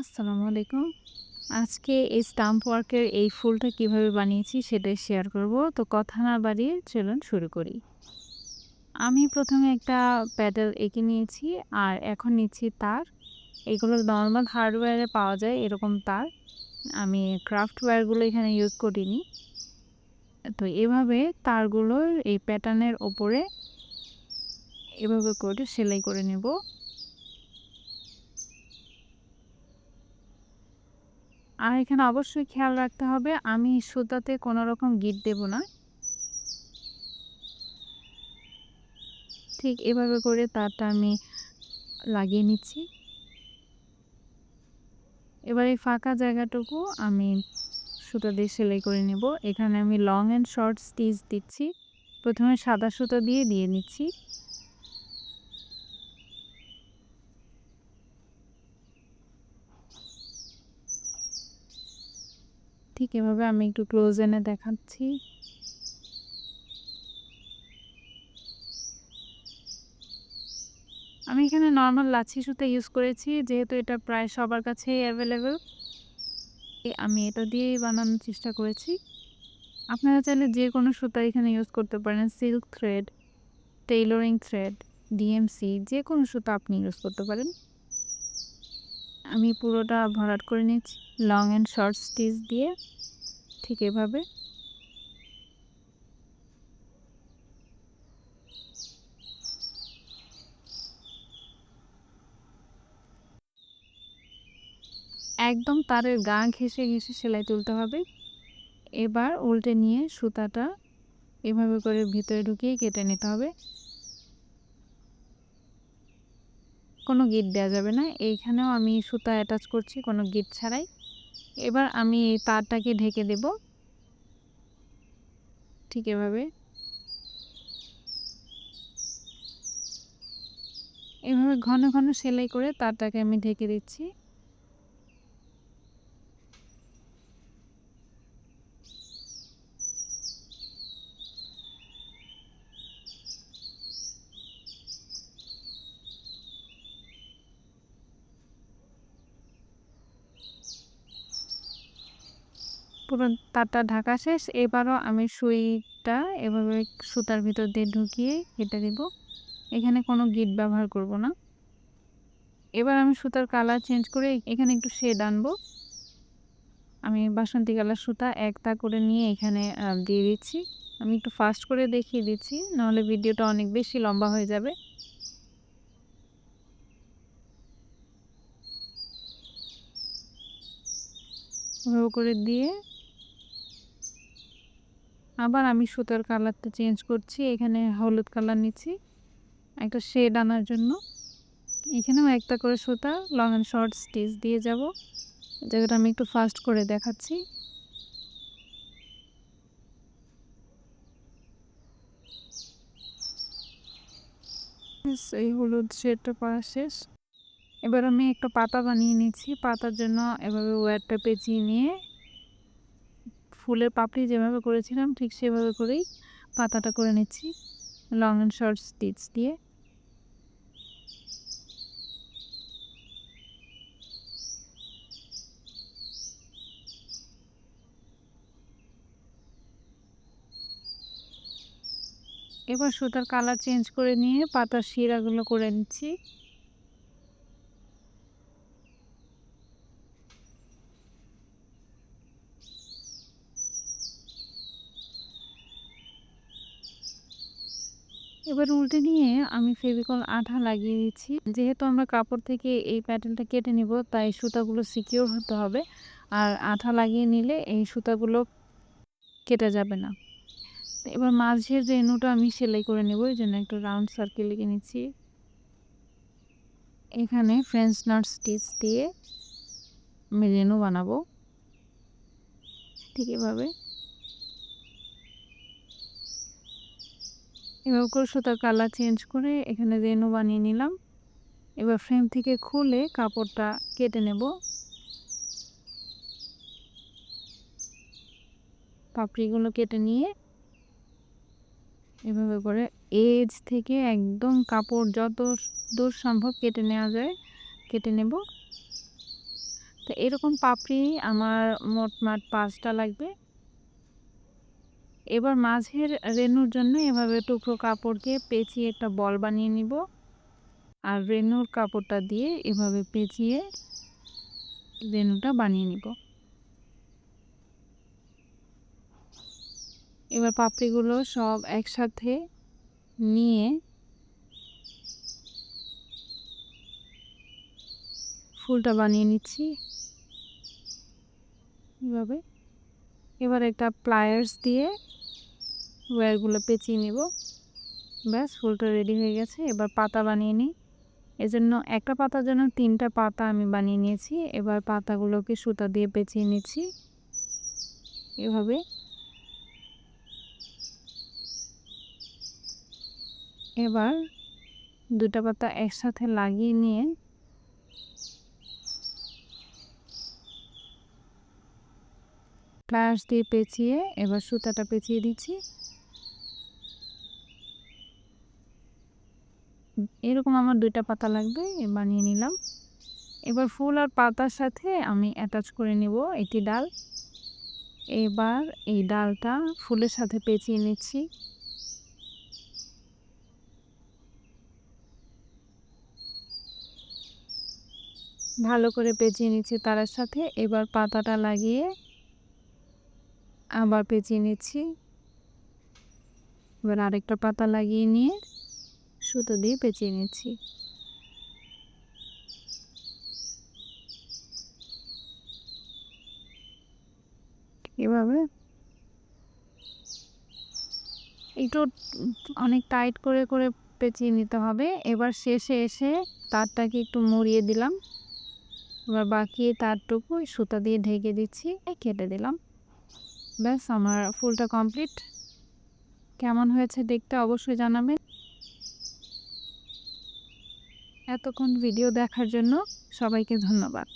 আসসালামু আলাইকুম। আজকে এই স্টাম্প ওয়ার্কের এই ফুলটা কীভাবে বানিয়েছি সেটাই শেয়ার করব। তো কথা না বাড়িয়ে চলুন শুরু করি। আমি প্রথমে একটা প্যাডেল এঁকে নিয়েছি আর এখন নিচ্ছি তার। এগুলো নর্মাল হার্ডওয়্যারে পাওয়া যায় এরকম তার। আমি ক্রাফট ওয়্যারগুলো এখানে ইউজ করিনি। তো এভাবে তারগুলোর এই প্যাটার্নের ওপরে এভাবে করে সেলাই করে নেব। আর এখানে অবশ্যই খেয়াল রাখতে হবে, আমি সুতাতে কোনো রকম গিট দেব না। ঠিক এভাবে করে তারটা আমি লাগিয়ে নিচ্ছি। এবার এই ফাঁকা জায়গাটুকু আমি সুতা দিয়ে সেলাই করে নেব। এখানে আমি লং অ্যান্ড শর্ট স্টিচ দিচ্ছি। প্রথমে সাদা সুতা দিয়ে দিয়ে নিচ্ছি। ঠিক এভাবে আমি একটু ক্লোজ এনে দেখাচ্ছি। আমি এখানে নর্মাল লাচ্ছি সুতা ইউজ করেছি, যেহেতু এটা প্রায় সবার কাছেই অ্যাভেলেবেল আমি এটা দিয়েই বানানোর চেষ্টা করেছি। আপনারা চাইলে যে কোনো সুতা এখানে ইউজ করতে পারেন silk thread tailoring thread DMC যে কোনো সুতা আপনি ইউজ করতে পারেন। আমি পুরোটা ভরাট করে নিচ্ছি লং অ্যান্ড শর্ট স্টিচ দিয়ে ঠিক এভাবে। একদম তারের গা ঘেসে ঘেসে সেলাই তুলতে হবে। এবার উল্টে নিয়ে সুতাটা এভাবে করে ভিতরে ঢুকিয়ে কেটে নিতে হবে। কোনো গিট দেওয়া যাবে না। এইখানেও আমি সুতা অ্যাটাচ করছি কোনো গিট ছাড়াই। এবার আমি তারটাকে ঢেকে দেব। ঠিক এভাবে। এভাবে ঘন ঘন সেলাই করে তারটাকে আমি ঢেকে দিচ্ছি। পুরো তারটা ঢাকা শেষ। এবারও আমি সুইটা এভাবে সুতার ভিতর দিয়ে ঢুকিয়ে কেটে দিব। এখানে কোনো গিট ব্যবহার করব না। এবার আমি সুতার কালার চেঞ্জ করে এখানে একটু শেড আনব। আমি বাসন্তী কালার সুতা একটা করে নিয়ে এখানে দিয়ে দিচ্ছি। আমি একটু ফাস্ট করে দেখিয়ে দিচ্ছি, নাহলে ভিডিওটা অনেক বেশি লম্বা হয়ে যাবে। করে দিয়ে আবার আমি সুতার কালারটা চেঞ্জ করছি, এখানে হলুদ কালার নিচ্ছি, একটা শেড আনার জন্য। এখানেও একটা করে সুতা লং অ্যান্ড শর্ট স্টিচ দিয়ে যাব। জায়গাটা আমি একটু ফাস্ট করে দেখাচ্ছি। এই হলুদ শেডটা করা শেষ। এবার আমি একটা পাতা বানিয়ে নিচ্ছি, পাতার জন্য এভাবে ওয়ারটা পেঁচিয়ে নিয়ে ফুলের পাপড়ি যেভাবে করেছিলাম, ঠিক সেভাবে করেই পাতাটা করে নিচ্ছি। লং অ্যান্ড শর্ট স্টিচ দিয়ে। এবার সুতার কালার চেঞ্জ করে নিয়ে পাতার শিরাগুলো করে নিচ্ছি। এবার উল্টে নিয়ে আমি ফেভিকল আঠা লাগিয়ে দিচ্ছি। যেহেতু আমরা কাপড় থেকে এই প্যাটার্নটা কেটে নিব, তাই সুতাগুলো সিকিউর হতে হবে। আর আঠা লাগিয়ে নিলে এই সুতাগুলো কেটে যাবে না। এবার মাঝের যে রেনুটা আমি সেলাই করে নেব, এই জন্য একটু রাউন্ড সার্কেল লিখে নিচ্ছি। এখানে ফ্রেঞ্চ নাট স্টিচ দিয়ে আমি বানাবো। ঠিক এভাবে। এভাবে করে সুতার কালার চেঞ্জ করে এখানে রেনু বানিয়ে নিলাম। এবার ফ্রেম থেকে খুলে কাপড়টা কেটে নেব। পাপড়িগুলো কেটে নিয়ে এভাবে করে এজ থেকে একদম কাপড় যত দূর সম্ভব কেটে নেওয়া যায়, কেটে নেব। তো এরকম পাপড়ি আমার মোটমাট পাঁচটা লাগবে। এবার মাঝের রেনুর জন্য এভাবে টুকরো কাপড়কে পেঁচিয়ে একটা বল বানিয়ে নিব। আর রেনুর কাপড়টা দিয়ে এভাবে পেঁচিয়ে রেনুটা বানিয়ে নিব। এবার পাপড়িগুলো সব একসাথে নিয়ে ফুলটা বানিয়ে নিচ্ছি। এভাবে। এবার একটা প্লায়ার্স দিয়ে ওয়্যারগুলো পেঁচিয়ে নেব। ব্যাস, ফুলটা রেডি হয়ে গেছে। এবার পাতা বানিয়ে নিই। এজন্য একটা পাতার জন্য তিনটা পাতা আমি বানিয়ে নিয়েছি। এবার পাতাগুলোকে সুতা দিয়ে পেঁচিয়ে নিচ্ছি। এভাবে। এবার দুটা পাতা একসাথে লাগিয়ে নিয়ে প্লাস দিয়ে পেঁচিয়ে এবার সুতাটা পেঁচিয়ে দিচ্ছি। এরকম আমার দুইটা পাতা লাগবে বানিয়ে নিলাম। এবার ফুল আর পাতার সাথে আমি অ্যাটাচ করে নিব এটি ডাল। এবার এই ডালটা ফুলের সাথে পেঁচিয়ে নিচ্ছি। ভালো করে পেঁচিয়ে নিচ্ছি তার সাথে। এবার পাতাটা লাগিয়ে আবার পেঁচিয়ে নিচ্ছি। এবার আরেকটা পাতা লাগিয়ে নিয়ে সুতো দিয়ে পেঁচিয়ে নিচ্ছি। এভাবে একটু অনেক টাইট করে করে পেঁচিয়ে নিতে হবে। এবার শেষে এসে তারটাকে একটু মুড়িয়ে দিলাম। এবার বাকি তারটুকু সুতা দিয়ে ঢেকে দিচ্ছি কেটে দিলাম। ব্যাস, আমার ফুলটা কমপ্লিট। কেমন হয়েছে দেখতে অবশ্যই জানাবেন। এতক্ষণ ভিডিও দেখার জন্য সবাইকে ধন্যবাদ।